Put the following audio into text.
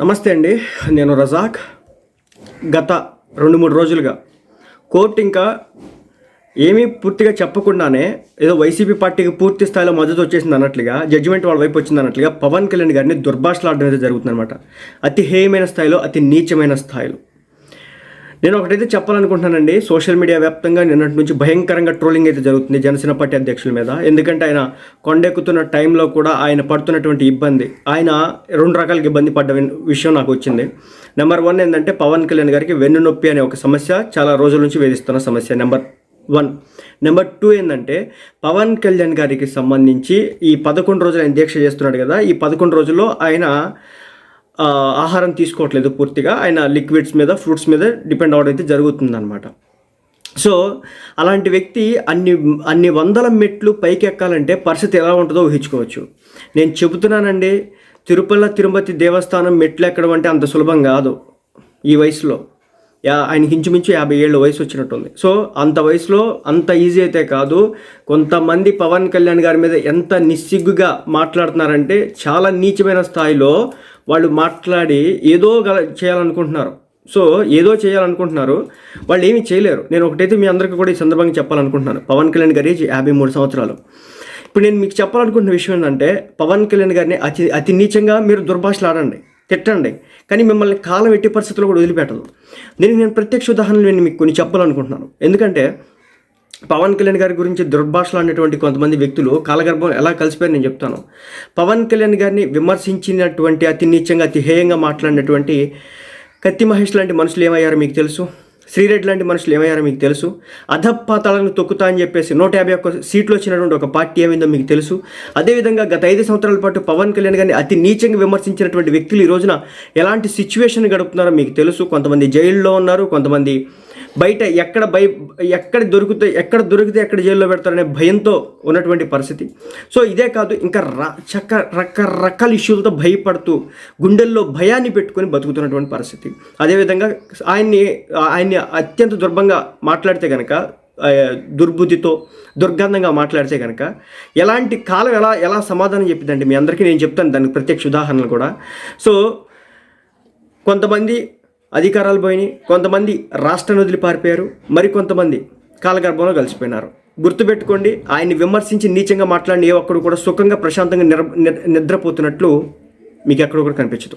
నమస్తే అండి. నేను రజాక్. గత రెండు మూడు రోజులుగా కోర్టు ఇంకా ఏమీ పూర్తిగా చెప్పకుండానే ఏదో వైసీపీ పార్టీకి పూర్తి స్థాయిలో మద్దతు వచ్చేసింది అన్నట్లుగా జడ్జిమెంట్ వాళ్ళ వైపు వచ్చింది అన్నట్లుగా పవన్ కళ్యాణ్ గారిని దుర్భాషలాడడం అయితే జరుగుతుందన్నమాట. అతి హేయమైన స్థాయిలో అతి నీచమైన స్థాయిలో. నేను ఒకటైతే చెప్పాలనుకుంటున్నానండి సోషల్ మీడియా వ్యాప్తంగా నిన్నటి నుంచి భయంకరంగా ట్రోలింగ్ అయితే జరుగుతుంది జనసేన పార్టీ అధ్యక్షుల మీద. ఎందుకంటే ఆయన కొండెక్కుతున్న టైంలో కూడా ఆయన పడుతున్నటువంటి ఇబ్బంది ఆయన రెండు రకాలకి ఇబ్బంది పడ్డ విషయం నాకు వచ్చింది. నెంబర్ వన్ ఏంటంటే పవన్ కళ్యాణ్ గారికి వెన్నునొప్పి అనే ఒక సమస్య చాలా రోజుల నుంచి వేధిస్తున్న సమస్య నెంబర్ వన్ నెంబర్ టూ ఏంటంటే పవన్ కళ్యాణ్ గారికి సంబంధించి ఈ పదకొండు రోజులు ఆయన దీక్ష చేస్తున్నాడు కదా ఈ పదకొండు రోజుల్లో ఆయన ఆహారం తీసుకోవట్లేదు పూర్తిగా. ఆయన లిక్విడ్స్ మీద ఫ్రూట్స్ మీద డిపెండ్ అవ్వడం అయితే జరుగుతుందన్నమాట. సో అలాంటి వ్యక్తి అన్ని అన్ని వందల మెట్లు పైకి ఎక్కాలంటే పరిస్థితి ఎలా ఉంటుందో ఊహించుకోవచ్చు. నేను చెబుతున్నానండి తిరుపల తిరుపతి దేవస్థానం మెట్లు ఎక్కడం అంటే అంత సులభం కాదు ఈ వయసులో. ఆయనకి ఇంచుమించు యాభై ఏళ్ళ వయసు వచ్చినట్టుంది. సో అంత వయసులో అంత ఈజీ అయితే కాదు. కొంతమంది పవన్ కళ్యాణ్ గారి మీద ఎంత నిస్సిగ్గుగా మాట్లాడుతున్నారంటే చాలా నీచమైన స్థాయిలో వాళ్ళు మాట్లాడి ఏదో గల చేయాలనుకుంటున్నారు. సో ఏదో చేయాలనుకుంటున్నారు. వాళ్ళు ఏమీ చేయలేరు. నేను ఒకటైతే మీ అందరికీ కూడా ఈ సందర్భంగా చెప్పాలనుకుంటున్నాను. పవన్ కళ్యాణ్ గారి యాభై మూడు సంవత్సరాలు. ఇప్పుడు నేను మీకు చెప్పాలనుకుంటున్న విషయం ఏంటంటే పవన్ కళ్యాణ్ గారిని అతి అతి నీచంగా మీరు దుర్భాషలు ఆడండి తిట్టండి. కానీ మిమ్మల్ని కాలం ఎట్టి పరిస్థితుల్లో కూడా వదిలిపెట్టదు. దీనికి నేను ప్రత్యక్ష ఉదాహరణలు నేను మీకు కొన్ని చెప్పాలనుకుంటున్నాను. ఎందుకంటే పవన్ కళ్యాణ్ గారి గురించి దుర్భాషలు అనేటువంటి కొంతమంది వ్యక్తులు కాలగర్భం ఎలా కలిసిపోయారు నేను చెప్తాను. పవన్ కళ్యాణ్ గారిని విమర్శించినటువంటి అతి నీచంగా అతి హేయంగా మాట్లాడినటువంటి కత్తి మహేష్ లాంటి మనుషులు ఏమయ్యారో మీకు తెలుసు? శ్రీరెడ్డి లాంటి మనుషులు ఏమయ్యారో మీకు తెలుసు. అధపాతాలను తొక్కుతా అని చెప్పేసి నూట యాభై ఒక్క సీట్లు వచ్చినటువంటి ఒక పార్టీ ఏమైందో మీకు తెలుసు. అదేవిధంగా గత ఐదు సంవత్సరాల పాటు పవన్ కళ్యాణ్ గారిని అతి నీచంగా విమర్శించినటువంటి వ్యక్తులు ఈ రోజున ఎలాంటి సిచ్యువేషన్ గడుపుతున్నారో మీకు తెలుసు. కొంతమంది జైల్లో ఉన్నారు కొంతమంది బయట ఎక్కడ భయ ఎక్కడ దొరికితే ఎక్కడ దొరికితే ఎక్కడ జైల్లో పెడతారనే భయంతో ఉన్నటువంటి పరిస్థితి. సో ఇదే కాదు ఇంకా ర చక్క రకరకాల ఇష్యూలతో భయపడుతూ గుండెల్లో భయాన్ని పెట్టుకొని బతుకుతున్నటువంటి పరిస్థితి. అదేవిధంగా ఆయన్ని ఆయన్ని అత్యంత దుర్భంగా మాట్లాడితే కనుక దుర్బుద్ధితో దుర్గంధంగా మాట్లాడితే కనుక ఎలాంటి కాలం ఎలా ఎలా సమాధానం చెప్పిందండి మీ అందరికీ నేను చెప్తాను దానికి ప్రత్యక్ష ఉదాహరణలు కూడా. సో కొంతమంది అధికారాలు పోయినాయి. కొంతమంది రాష్ట్రం వదిలి పారిపోయారు. మరి కొంతమంది కాలగర్భంలో కలిసిపోయినారు. గుర్తుపెట్టుకోండి ఆయన్ని విమర్శించి నీచంగా మాట్లాడిన ఏ ఒక్కడు కూడా సుఖంగా ప్రశాంతంగా నిర నిద్రపోతున్నట్లు మీకు ఎక్కడ కూడా కనిపించదు.